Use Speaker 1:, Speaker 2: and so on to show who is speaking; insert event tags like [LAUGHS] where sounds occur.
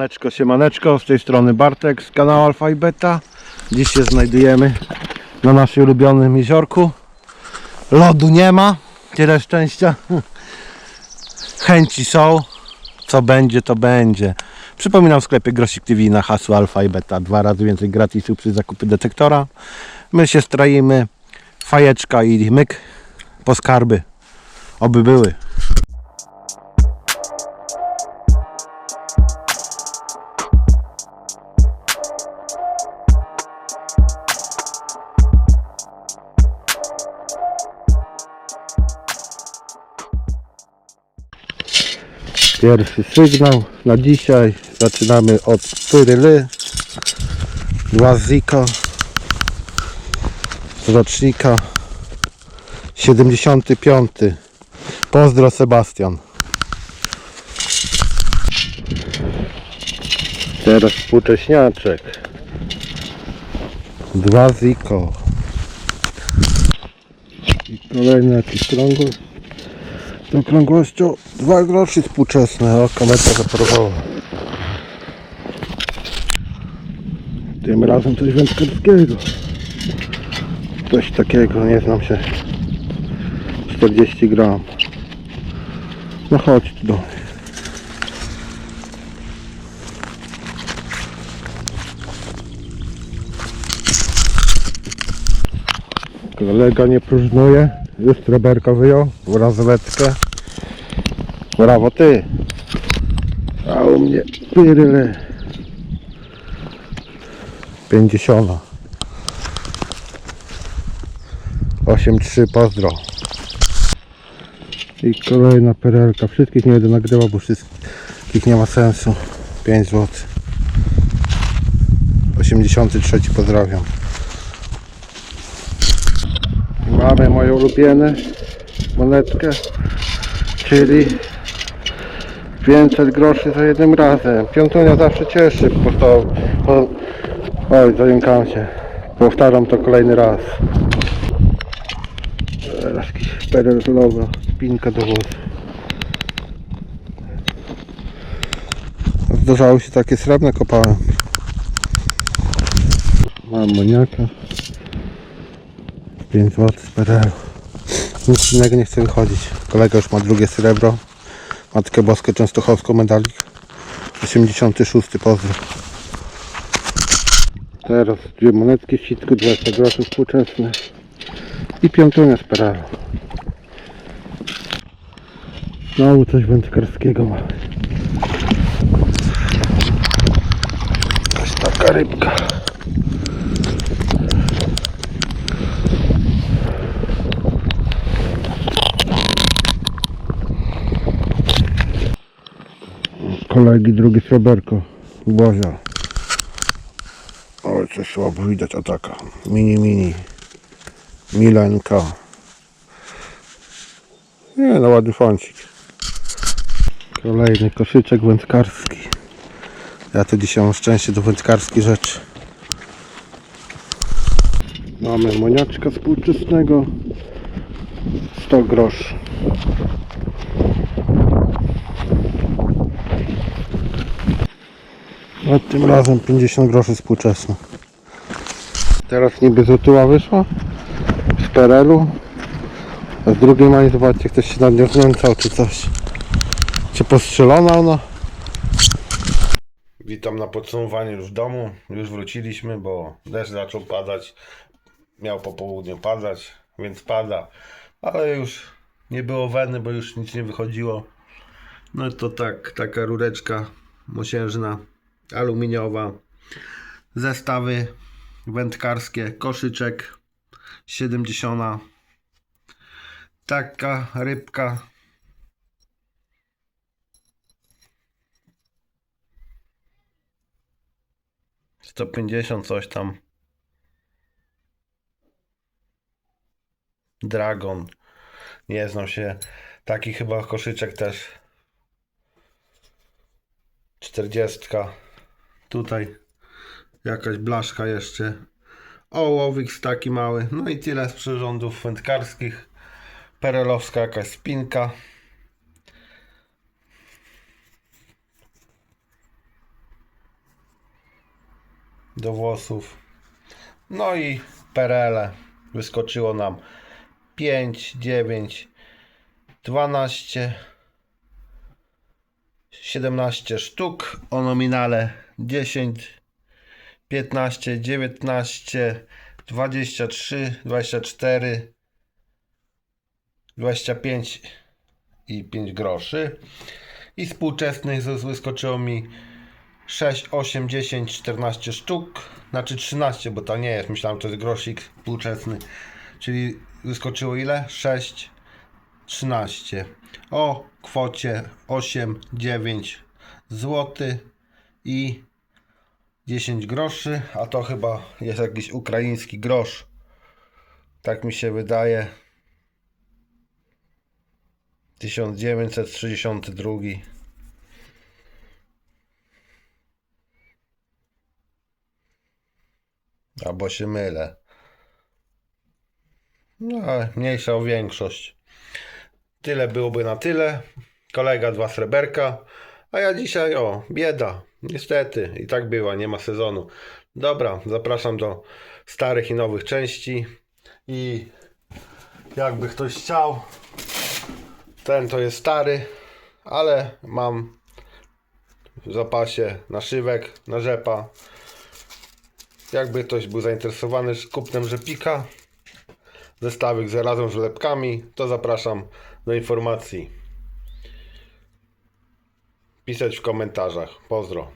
Speaker 1: Siemaneczko, siemaneczko, z tej strony Bartek z kanału Alfa i Beta. Dziś się znajdujemy na naszym ulubionym jeziorku. Lodu nie ma, tyle szczęścia. [LAUGHS] Chęci są, co będzie to będzie. Przypominam w sklepie Grosik TV na hasło Alfa i Beta. Dwa razy więcej gratisów przy zakupie detektora. My się stroimy, fajeczka i myk po skarby. Oby były. Pierwszy sygnał na dzisiaj. Zaczynamy od Pyryly. Łazika. Z rocznika 75. Pozdro Sebastian. Teraz współcześniaczek. Dwa Ziko. I kolejny jakiś krągły. Z okrągłością 2 groszy współczesne. O, kometa zaparowała. Tym razem coś wędkarskiego. Coś takiego, nie znam się. 40 gram. No chodź tu do mnie. Kolega nie próżnuje. Już treberka wyjął. Brazoletkę. Brawo ty. A u mnie pyryle. 50. 8-3 pozdro. I kolejna perelka. Wszystkich nie będę nagrywał, bo wszystkich nie ma sensu. 5 zł. 83 pozdrawiam. Mamy moją ulubione monetkę, czyli 500 groszy za jednym razem. Piątunia zawsze cieszy, po to, po, oj, zająkam się. Powtarzam to kolejny raz. Teraz jakiś perelowa spinka do włosów. Zdarzało się takie srebrne kopałem. Mam moniaka. 5 zł z PRL. Nic innego nie chce wychodzić. Kolega już ma drugie srebro. Matkę Boską Częstochowską medalik. 86 pozdro. Teraz dwie monetki w sitku, 20 groszy współczesne. I piątunia z PRL. Znowu coś wędkarskiego ma. Jakaś taka rybka. Kolegi drugie sreberko. Bozia Oj, coś słabo widać ataka mini mini. Milenka. Nie no ładny fącik kolejny koszyczek wędkarski. Ja tu dzisiaj mam szczęście do wędkarskich rzeczy. Mamy moniaczka współczesnego 100 groszy A tym razem 50 groszy współczesne. Teraz niby złotyła wyszła z PRL-u. A z drugiej mani zobaczcie ktoś się na nią znęcał czy coś. Czy postrzelona ona? Witam na podsumowaniu już w domu. Już wróciliśmy, bo deszcz zaczął padać. Miał po południu padać, więc pada. Ale już nie było weny, bo już nic nie wychodziło. No to tak, taka rureczka mosiężna aluminiowa, zestawy wędkarskie, koszyczek 70, taka rybka. Sto pięćdziesiąt coś tam. Dragon. Nie znam się. Taki chyba koszyczek też. Czterdziestka. Tutaj jakaś blaszka jeszcze. Ołowik taki mały. No i tyle z przyrządów wędkarskich. Perelowska jakaś spinka. do włosów. No i perele. Wyskoczyło nam 5, 9, 12, 17 sztuk o nominale 10, 15, 19, 23, 24, 25 i 5 groszy. I współczesnych wyskoczyło mi 6, 8, 10, 14 sztuk. Znaczy 13, bo to nie jest. Myślałem, to jest grosik współczesny. Czyli wyskoczyło ile? 6, 13. O kwocie 8, 9 zł i 10 groszy. A to chyba jest jakiś ukraiński grosz. Tak mi się wydaje. 1962. Albo się mylę. No, mniejsza o większość. Tyle byłoby na tyle. Kolega dwa sreberka. A ja dzisiaj, o, bieda. Niestety, i tak była, nie ma sezonu. Dobra, zapraszam do starych i nowych części. I jakby ktoś chciał, ten to jest stary, ale mam w zapasie naszywek, na rzepa. Jakby ktoś był zainteresowany kupnem rzepika, zestawik z razem z lepkami, to zapraszam do informacji. Pisać w komentarzach. Pozdro.